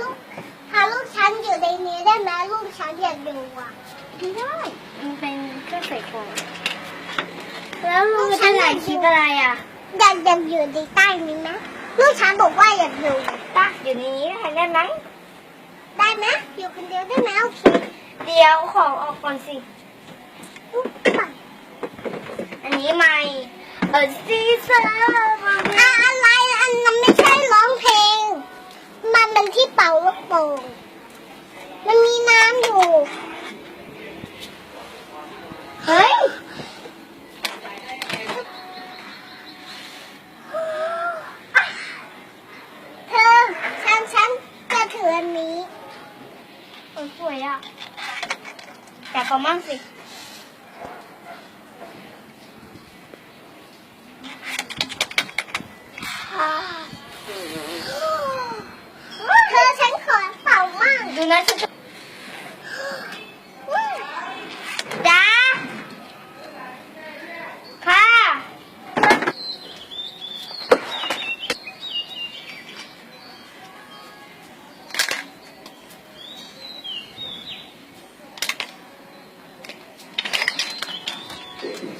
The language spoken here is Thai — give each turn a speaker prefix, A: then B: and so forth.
A: ลูกพาลูกฉันอยู่ในนี้ได้ไหมลูกฉันอยากดูอะ
B: ไม่ได้มันเป็นเครื่องใส่ของแล้วลุงจะถ่ายคลิปอะไรอะ
A: อยากอยากอยู่ในใต้นี้นะลูกฉันบอกว่าอยากอยู่
B: ตักอยู่ในนี้ถ่ายได้ไหม
A: ได้ไหมอยู่คนเดียวได้ไหมโอเค
B: เดี๋ยวของออกก่อนสิ
A: อุ๊ยไป
B: อันนี้ไม่เออซีเซอร์มา
A: อะอะไร ที่เป่าลูกโป่งมันมีน้ำอยู่
B: เฮ้ย
A: เธอฉันฉันจะถืออันนี้
B: สวยอะแต่เขามั่งสิ
A: เ nó
B: sẽ đá ha Thank you.